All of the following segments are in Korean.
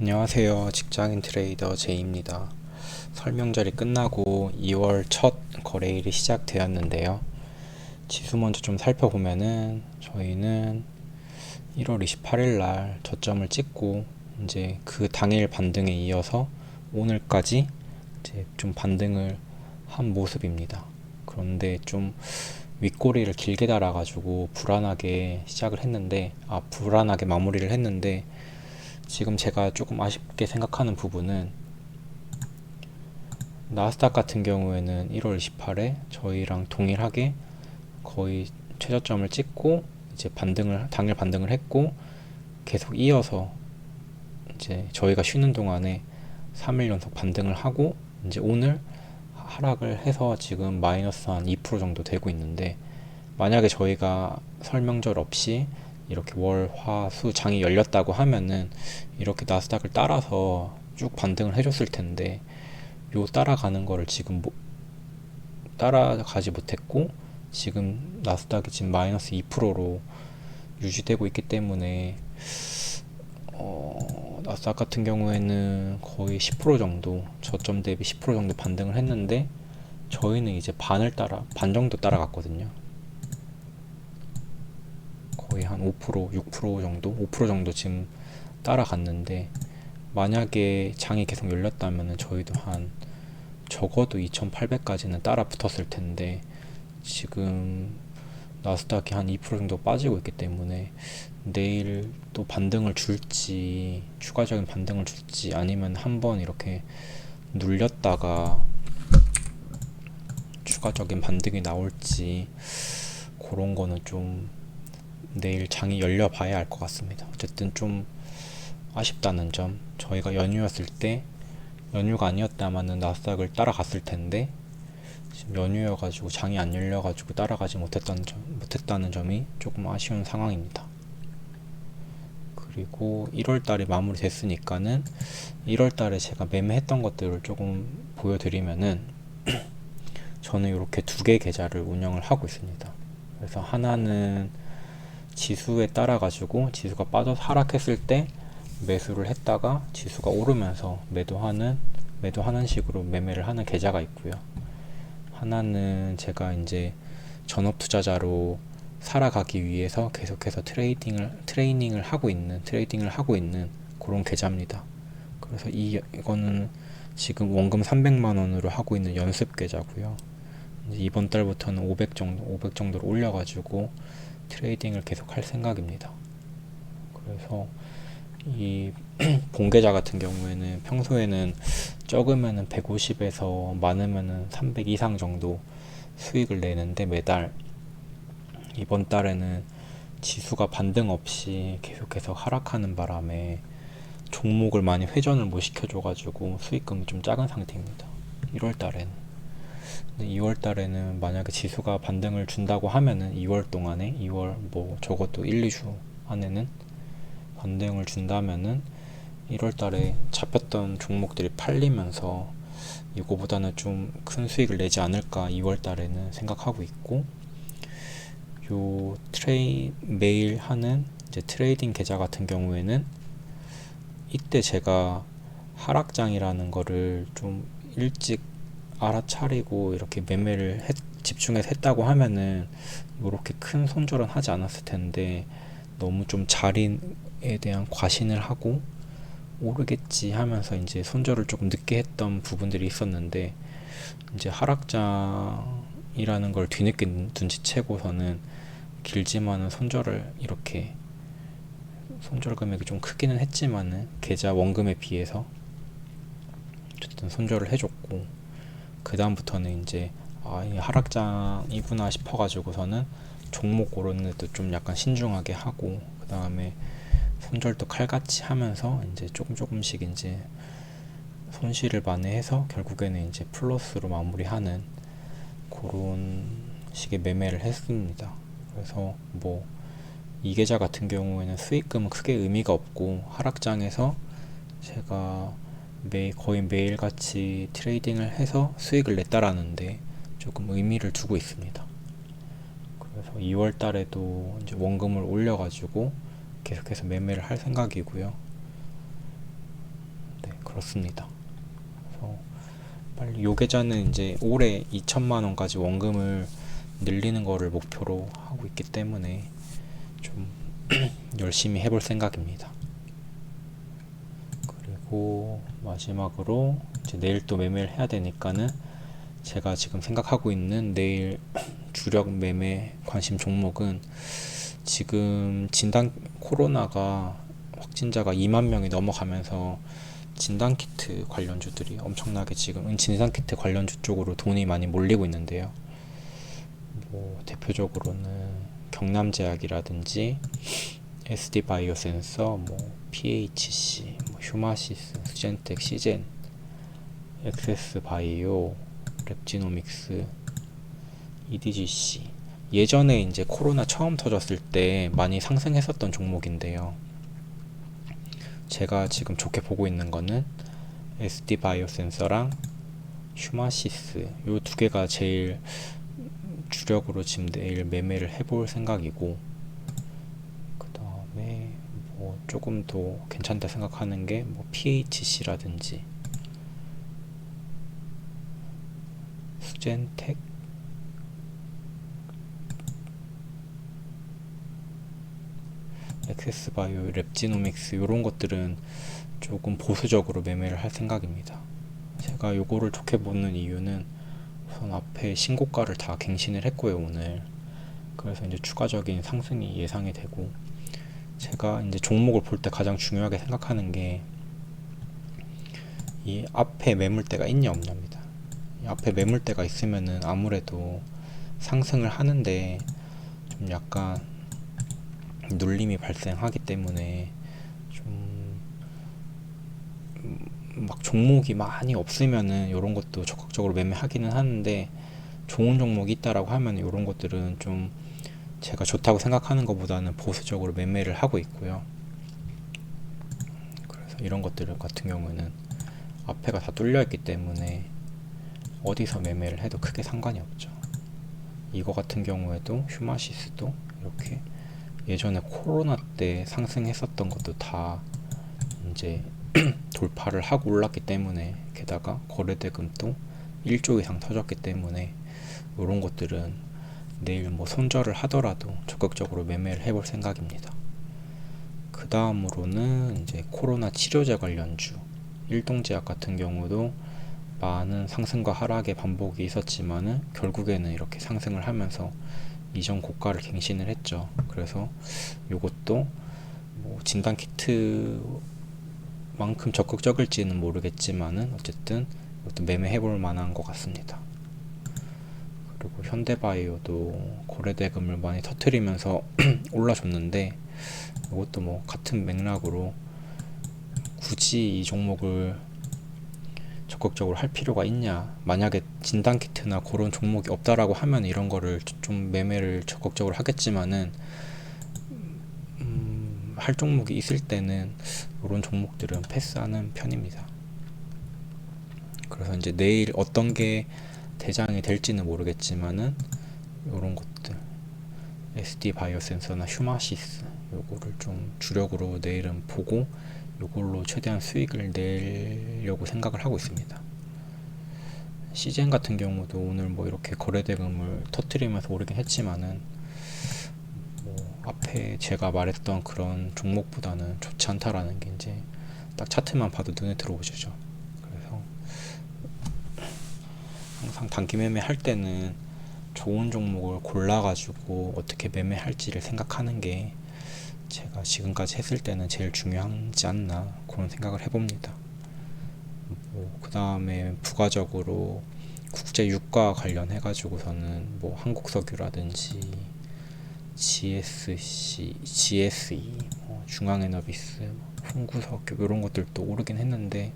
안녕하세요. 직장인 트레이더 제이입니다. 설명절이 끝나고 2월 첫 거래일이 시작되었는데요. 지수 먼저 좀 살펴보면은 저희는 1월 28일 날 저점을 찍고 이제 그 당일 반등에 이어서 오늘까지 이제 좀 반등을 한 모습입니다. 그런데 좀 윗꼬리를 길게 달아가지고 불안하게 시작을 했는데, 아, 불안하게 마무리를 했는데, 지금 제가 조금 아쉽게 생각하는 부분은 나스닥 같은 경우에는 1월 28에 저희랑 동일하게 거의 최저점을 찍고 이제 반등을 당일 반등을 했고 계속 이어서 이제 저희가 쉬는 동안에 3일 연속 반등을 하고 이제 오늘 하락을 해서 지금 마이너스 한 2% 정도 되고 있는데 만약에 저희가 설명절 없이 이렇게 월, 화, 수 장이 열렸다고 하면은 이렇게 나스닥을 따라서 쭉 반등을 해줬을 텐데 요 따라가는 거를 지금 뭐 따라가지 못했고 지금 나스닥이 지금 마이너스 2%로 유지되고 있기 때문에 어, 나스닥 같은 경우에는 거의 10% 정도 저점 대비 10% 정도 반등을 했는데 저희는 이제 반을 따라 반 정도 따라갔거든요. 거의 한 5%, 6% 정도, 5% 정도 지금 따라갔는데 만약에 장이 계속 열렸다면 저희도 한 적어도 2,800까지는 따라 붙었을 텐데 지금 나스닥이 한 2% 정도 빠지고 있기 때문에 내일 또 반등을 줄지 추가적인 반등을 줄지 아니면 한번 이렇게 눌렸다가 추가적인 반등이 나올지 그런 거는 좀 내일 장이 열려 봐야 알 것 같습니다. 어쨌든 좀 아쉽다는 점 저희가 연휴였을 때 연휴가 아니었다면은 나스닥을 따라갔을 텐데 지금 연휴여가지고 장이 안 열려가지고 따라가지 못했다는 점, 못했다는 점이 조금 아쉬운 상황입니다. 그리고 1월달에 마무리됐으니까는 1월달에 제가 매매했던 것들을 조금 보여드리면은 저는 이렇게 두 개 계좌를 운영을 하고 있습니다. 그래서 하나는 지수에 따라 가지고 지수가 빠져서 하락했을 때 매수를 했다가 지수가 오르면서 매도하는 매도하는 식으로 매매를 하는 계좌가 있고요. 하나는 제가 이제 전업 투자자로 살아가기 위해서 계속해서 트레이딩을 트레이닝을 하고 있는 트레이딩을 하고 있는 그런 계좌입니다. 그래서 이 이거는 지금 원금 300만 원으로 하고 있는 연습 계좌고요. 이번 달부터는 500 정도 500 정도로 올려 가지고 트레이딩을 계속 할 생각입니다. 그래서 이 본계좌 같은 경우에는 평소에는 적으면은 150에서 많으면은 300 이상 정도 수익을 내는데 매달 이번 달에는 지수가 반등 없이 계속해서 하락하는 바람에 종목을 많이 회전을 못 시켜줘가지고 수익금이 좀 작은 상태입니다. 1월 달에는. 2월 달에는 만약에 지수가 반등을 준다고 하면은 2월 동안에 2월 뭐 적어도 1, 2주 안에는 반등을 준다면은 1월 달에 잡혔던 종목들이 팔리면서 이거보다는 좀 큰 수익을 내지 않을까 2월 달에는 생각하고 있고 요 트레이 매일 하는 이제 트레이딩 계좌 같은 경우에는 이때 제가 하락장이라는 거를 좀 일찍 알아차리고 이렇게 매매를 했, 집중해서 했다고 하면은 이렇게 큰 손절은 하지 않았을 텐데 너무 좀 자린에 대한 과신을 하고 오르겠지 하면서 이제 손절을 조금 늦게 했던 부분들이 있었는데 이제 하락장이라는 걸 뒤늦게 눈치채고서는 길지만은 손절을 이렇게 손절 금액이 좀 크기는 했지만은 계좌 원금에 비해서 어쨌든 손절을 해줬고 그 다음부터는 이제 아, 이 하락장이구나 싶어가지고서는 종목 고르는 데도 좀 약간 신중하게 하고 그 다음에 손절도 칼같이 하면서 이제 조금 조금씩 이제 손실을 만회해서 결국에는 이제 플러스로 마무리하는 그런 식의 매매를 했습니다. 그래서 뭐 이 계좌 같은 경우에는 수익금은 크게 의미가 없고 하락장에서 제가 매 거의 매일 같이 트레이딩을 해서 수익을 냈다라는데 조금 의미를 두고 있습니다. 그래서 2월 달에도 이제 원금을 올려가지고 계속해서 매매를 할 생각이고요. 그렇습니다. 그래서 빨리 요 계좌는 이제 올해 2천만 원까지 원금을 늘리는 거를 목표로 하고 있기 때문에 좀 열심히 해볼 생각입니다. 그리고 마지막으로 이제 내일 또 매매를 해야 되니까는 제가 지금 생각하고 있는 내일 주력 매매 관심 종목은 지금 진단 코로나가 확진자가 2만 명이 넘어가면서 진단 키트 관련주들이 엄청나게 지금 진단 키트 관련주 쪽으로 돈이 많이 몰리고 있는데요. 뭐 대표적으로는 경남제약이라든지 SD 바이오센서, 뭐 PHC, 뭐 휴마시스, 수젠텍, 시젠, 엑세스 바이오, 랩지노믹스, EDGC. 예전에 이제 코로나 처음 터졌을 때 많이 상승했었던 종목인데요. 제가 지금 좋게 보고 있는 거는 SD 바이오 센서랑 휴마시스 요 두 개가 제일 주력으로 지금 내일 매매를 해볼 생각이고 그 다음에 뭐 조금 더 괜찮다 생각하는 게 뭐 PHC라든지 수젠텍 엑세스바이오, 랩지노믹스 이런 것들은 조금 보수적으로 매매를 할 생각입니다. 제가 요거를 좋게 보는 이유는 우선 앞에 신고가를 다 갱신을 했고요 오늘. 그래서 이제 추가적인 상승이 예상이 되고 제가 이제 종목을 볼 때 가장 중요하게 생각하는 게 이 앞에 매물대가 있냐 없냐입니다. 이 앞에 매물대가 있으면은 아무래도 상승을 하는데 좀 약간 눌림이 발생하기 때문에 좀 막 종목이 많이 없으면은 이런 것도 적극적으로 매매하기는 하는데 좋은 종목이 있다라고 하면 이런 것들은 좀 제가 좋다고 생각하는 것보다는 보수적으로 매매를 하고 있고요. 그래서 이런 것들 같은 경우는 앞에가 다 뚫려 있기 때문에 어디서 매매를 해도 크게 상관이 없죠. 이거 같은 경우에도 휴마시스도 이렇게 예전에 코로나 때 상승했었던 것도 다 이제 돌파를 하고 올랐기 때문에 게다가 거래대금도 1조 이상 터졌기 때문에 이런 것들은 내일 뭐 손절을 하더라도 적극적으로 매매를 해볼 생각입니다. 그 다음으로는 이제 코로나 치료제 관련주 일동제약 같은 경우도 많은 상승과 하락의 반복이 있었지만은 결국에는 이렇게 상승을 하면서 이전 고가를 갱신을 했죠. 그래서 이것도 뭐 진단 키트만큼 적극적일지는 모르겠지만은 어쨌든 이것도 매매해 볼 만한 것 같습니다. 그리고 현대바이오도 거래대금을 많이 터트리면서 올라줬는데 이것도 뭐 같은 맥락으로 굳이 이 종목을 적극적으로 할 필요가 있냐 만약에 진단 키트나 그런 종목이 없다라고 하면 이런 거를 좀 매매를 적극적으로 하겠지만은 음, 할 종목이 있을 때는 이런 종목들은 패스하는 편입니다. 그래서 이제 내일 어떤 게 대장이 될지는 모르겠지만은 이런 것들 SD 바이오 센서나 휴마시스 요거를 좀 주력으로 내일은 보고 이걸로 최대한 수익을 내려고 생각을 하고 있습니다. 시젠 같은 경우도 오늘 뭐 이렇게 거래대금을 터트리면서 오르긴 했지만은 뭐 앞에 제가 말했던 그런 종목보다는 좋지 않다라는 게 이제 딱 차트만 봐도 눈에 들어오시죠. 그래서 항상 단기 매매 할 때는 좋은 종목을 골라가지고 어떻게 매매할지를 생각하는 게 제가 지금까지 했을 때는 제일 중요하지 않나 그런 생각을 해봅니다. 뭐 그 다음에 부가적으로 국제 유가 관련해 가지고서는 뭐 한국석유라든지 GSC, GSE, 뭐 중앙에너비스, 뭐 흥구석유 이런 것들도 오르긴 했는데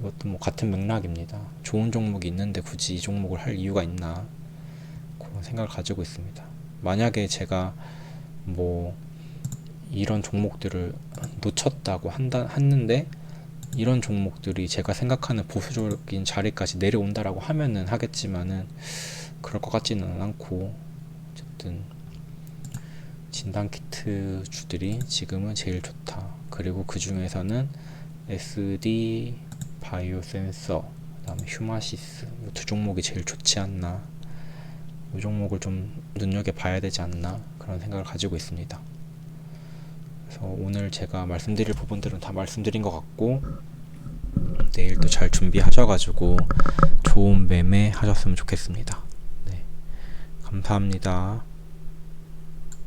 이것도 뭐 같은 맥락입니다. 좋은 종목이 있는데 굳이 이 종목을 할 이유가 있나 그런 생각을 가지고 있습니다. 만약에 제가 뭐 이런 종목들을 놓쳤다고 한다 했는데 이런 종목들이 제가 생각하는 보수적인 자리까지 내려온다라고 하면은 하겠지만은 그럴 것 같지는 않고 어쨌든 진단 키트 주들이 지금은 제일 좋다. 그리고 그 중에서는 SD 바이오 센서, 그다음에 휴마시스 이두 종목이 제일 좋지 않나. 이 종목을 좀 눈여겨 봐야 되지 않나 그런 생각을 가지고 있습니다. 그래서 오늘 제가 말씀드릴 부분들은 다 말씀드린 것 같고 내일 또잘 준비하셔가지고 좋은 매매 하셨으면 좋겠습니다. 네, 감사합니다.